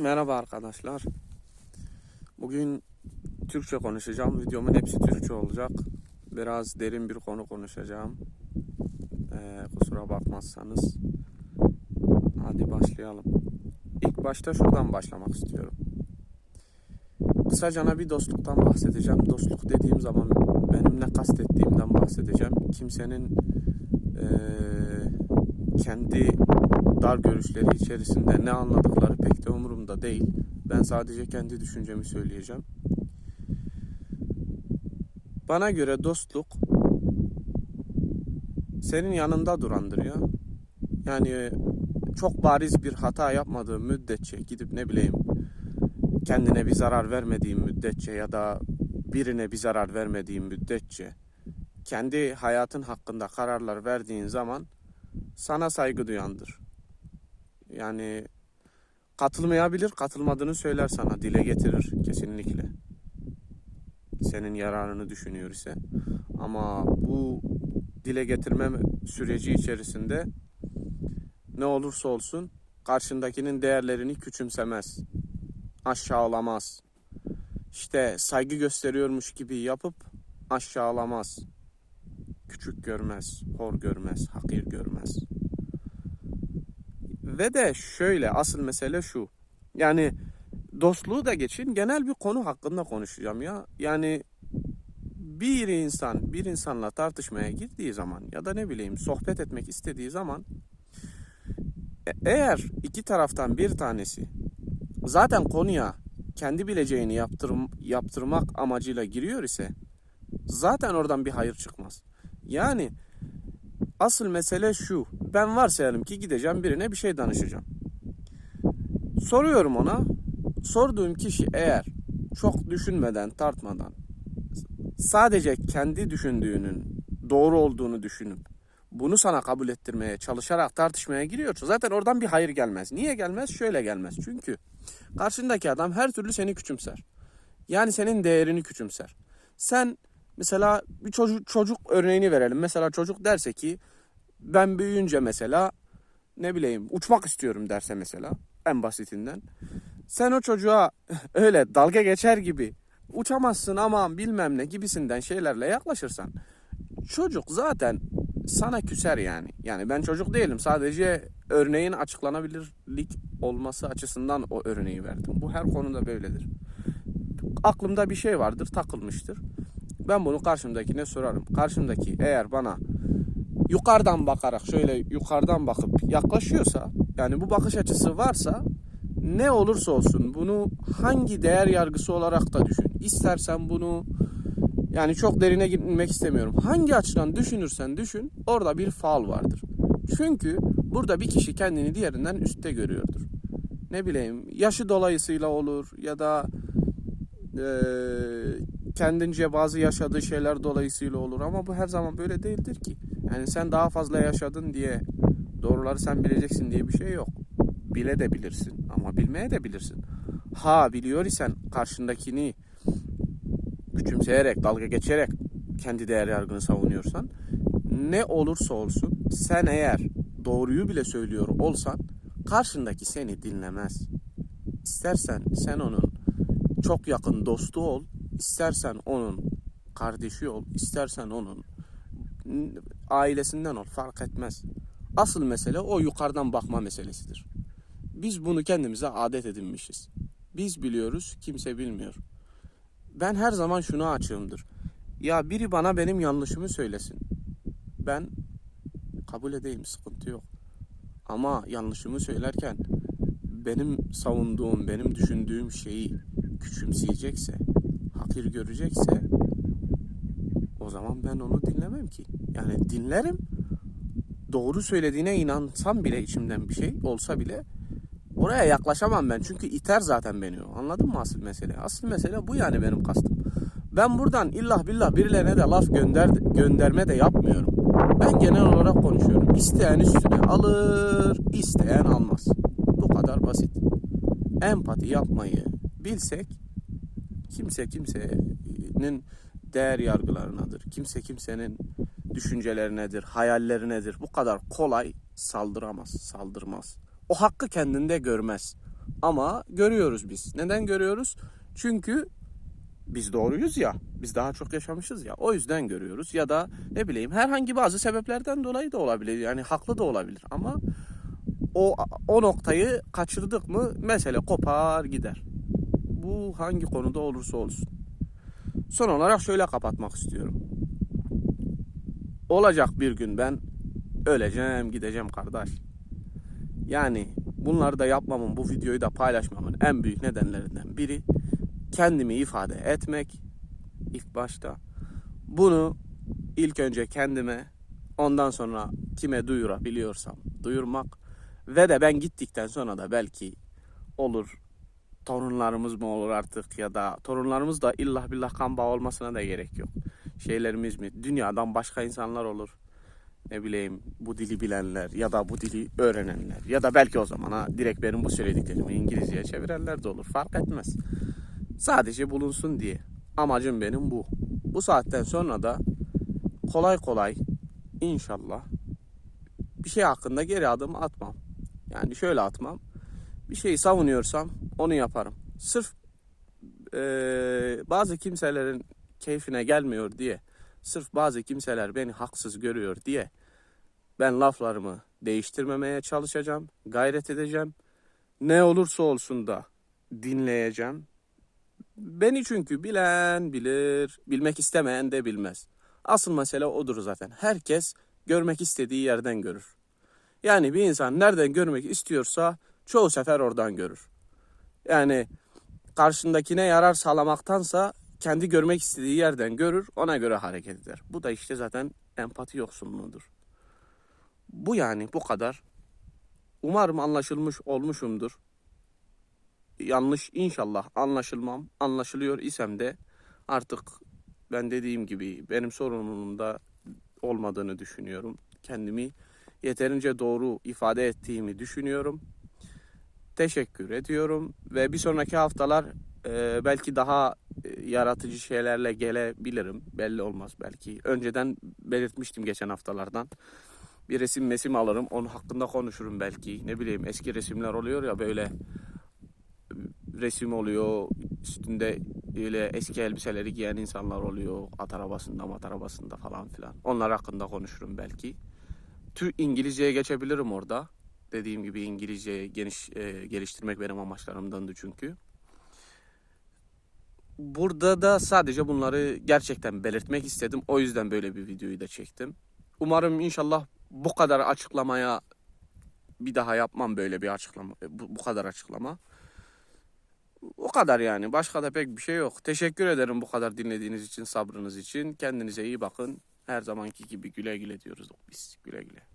Merhaba arkadaşlar. Bugün Türkçe konuşacağım. Videomun hepsi Türkçe olacak. Biraz derin bir konu konuşacağım. Ee, kusura bakmazsanız. Hadi başlayalım. İlk başta şuradan başlamak istiyorum. Kısacana bir dostluktan bahsedeceğim. Dostluk dediğim zaman benim ne kastettiğimden bahsedeceğim. Kimsenin eee, kendi dar görüşleri içerisinde ne anladıkları pek de umurumda değil. Ben sadece kendi düşüncemi söyleyeceğim. Bana göre dostluk senin yanında durandır ya. Yani çok bariz bir hata yapmadığın müddetçe gidip ne bileyim kendine bir zarar vermediğin müddetçe ya da birine bir zarar vermediğin müddetçe kendi hayatın hakkında kararlar verdiğin zaman sana saygı duyandır. Yani katılmayabilir, katılmadığını söyler sana, dile getirir kesinlikle. Senin yararını düşünüyor ise. Ama bu dile getirme süreci içerisinde ne olursa olsun karşındakinin değerlerini küçümsemez, aşağılamaz. İşte saygı gösteriyormuş gibi yapıp aşağılamaz. Küçük görmez, hor görmez, hakir görmez. Ve de şöyle asıl mesele şu. Yani dostluğu da geçin genel bir konu hakkında konuşacağım ya. Yani bir insan bir insanla tartışmaya girdiği zaman ya da ne bileyim sohbet etmek istediği zaman e- eğer iki taraftan bir tanesi zaten konuya kendi bileceğini yaptırım, yaptırmak amacıyla giriyor ise zaten oradan bir hayır çıkmaz. Yani Asıl mesele şu. Ben varsayalım ki gideceğim birine bir şey danışacağım. Soruyorum ona. Sorduğum kişi eğer çok düşünmeden, tartmadan sadece kendi düşündüğünün doğru olduğunu düşünüp bunu sana kabul ettirmeye çalışarak tartışmaya giriyorsa zaten oradan bir hayır gelmez. Niye gelmez? Şöyle gelmez. Çünkü karşındaki adam her türlü seni küçümser. Yani senin değerini küçümser. Sen mesela bir çocuk çocuk örneğini verelim. Mesela çocuk derse ki ben büyüyünce mesela ne bileyim uçmak istiyorum derse mesela en basitinden. Sen o çocuğa öyle dalga geçer gibi uçamazsın aman bilmem ne gibisinden şeylerle yaklaşırsan çocuk zaten sana küser yani. Yani ben çocuk değilim sadece örneğin açıklanabilirlik olması açısından o örneği verdim. Bu her konuda böyledir. Aklımda bir şey vardır takılmıştır. Ben bunu karşımdakine sorarım. Karşımdaki eğer bana yukarıdan bakarak şöyle yukarıdan bakıp yaklaşıyorsa yani bu bakış açısı varsa ne olursa olsun bunu hangi değer yargısı olarak da düşün. İstersen bunu yani çok derine gitmek istemiyorum. Hangi açıdan düşünürsen düşün orada bir faal vardır. Çünkü burada bir kişi kendini diğerinden üstte görüyordur. Ne bileyim yaşı dolayısıyla olur ya da eee kendince bazı yaşadığı şeyler dolayısıyla olur ama bu her zaman böyle değildir ki. Yani sen daha fazla yaşadın diye doğruları sen bileceksin diye bir şey yok. Bile de bilirsin ama bilmeye de bilirsin. Ha biliyor isen karşındakini küçümseyerek, dalga geçerek kendi değer yargını savunuyorsan ne olursa olsun sen eğer doğruyu bile söylüyor olsan karşındaki seni dinlemez. İstersen sen onun çok yakın dostu ol, istersen onun kardeşi ol, istersen onun ailesinden ol fark etmez. Asıl mesele o yukarıdan bakma meselesidir. Biz bunu kendimize adet edinmişiz. Biz biliyoruz, kimse bilmiyor. Ben her zaman şunu açığımdır. Ya biri bana benim yanlışımı söylesin. Ben kabul edeyim, sıkıntı yok. Ama yanlışımı söylerken benim savunduğum, benim düşündüğüm şeyi küçümseyecekse, hakir görecekse zaman ben onu dinlemem ki. Yani dinlerim. Doğru söylediğine inansam bile içimden bir şey olsa bile oraya yaklaşamam ben. Çünkü iter zaten beni o. Anladın mı asıl mesele? Asıl mesele bu yani benim kastım. Ben buradan illah billah birilerine de laf gönder gönderme de yapmıyorum. Ben genel olarak konuşuyorum. İsteyen üstüne alır, isteyen almaz. Bu kadar basit. Empati yapmayı bilsek kimse kimsenin değer yargılarınadır. Kimse kimsenin düşüncelerinedir, hayallerinedir. Bu kadar kolay saldıramaz, saldırmaz. O hakkı kendinde görmez. Ama görüyoruz biz. Neden görüyoruz? Çünkü biz doğruyuz ya. Biz daha çok yaşamışız ya. O yüzden görüyoruz. Ya da ne bileyim herhangi bazı sebeplerden dolayı da olabilir. Yani haklı da olabilir. Ama o o noktayı kaçırdık mı mesele kopar gider. Bu hangi konuda olursa olsun. Son olarak şöyle kapatmak istiyorum. Olacak bir gün ben öleceğim gideceğim kardeş. Yani bunları da yapmamın, bu videoyu da paylaşmamın en büyük nedenlerinden biri kendimi ifade etmek ilk başta. Bunu ilk önce kendime, ondan sonra kime duyurabiliyorsam duyurmak ve de ben gittikten sonra da belki olur torunlarımız mı olur artık ya da torunlarımız da illa billah kan bağı olmasına da gerek yok. Şeylerimiz mi? Dünyadan başka insanlar olur. Ne bileyim bu dili bilenler ya da bu dili öğrenenler ya da belki o zamana direkt benim bu söylediklerimi İngilizceye çevirenler de olur. Fark etmez. Sadece bulunsun diye. Amacım benim bu. Bu saatten sonra da kolay kolay inşallah bir şey hakkında geri adım atmam. Yani şöyle atmam. Bir şeyi savunuyorsam onu yaparım. Sırf eee, bazı kimselerin keyfine gelmiyor diye, sırf bazı kimseler beni haksız görüyor diye ben laflarımı değiştirmemeye çalışacağım, gayret edeceğim. Ne olursa olsun da dinleyeceğim. Beni çünkü bilen bilir, bilmek istemeyen de bilmez. Asıl mesele odur zaten. Herkes görmek istediği yerden görür. Yani bir insan nereden görmek istiyorsa çoğu sefer oradan görür. Yani karşındakine yarar sağlamaktansa kendi görmek istediği yerden görür, ona göre hareket eder. Bu da işte zaten empati yoksunluğudur. Bu yani bu kadar. Umarım anlaşılmış olmuşumdur. Yanlış inşallah anlaşılmam. Anlaşılıyor isem de artık ben dediğim gibi benim sorumluluğumda olmadığını düşünüyorum. Kendimi yeterince doğru ifade ettiğimi düşünüyorum. Teşekkür ediyorum ve bir sonraki haftalar e, belki daha e, yaratıcı şeylerle gelebilirim. Belli olmaz belki. Önceden belirtmiştim geçen haftalardan. Bir resim mesim alırım. Onun hakkında konuşurum belki. Ne bileyim eski resimler oluyor ya böyle resim oluyor. Üstünde öyle eski elbiseleri giyen insanlar oluyor. At arabasında, mat arabasında falan filan. Onlar hakkında konuşurum belki. Tü İngilizceye geçebilirim orada. Dediğim gibi İngilizceyi geniş e, geliştirmek benim amaçlarımdandı çünkü. Burada da sadece bunları gerçekten belirtmek istedim. O yüzden böyle bir videoyu da çektim. Umarım inşallah bu kadar açıklamaya bir daha yapmam böyle bir açıklama. Bu, bu kadar açıklama. O kadar yani. Başka da pek bir şey yok. Teşekkür ederim bu kadar dinlediğiniz için, sabrınız için. Kendinize iyi bakın. Her zamanki gibi güle güle diyoruz biz. Güle güle.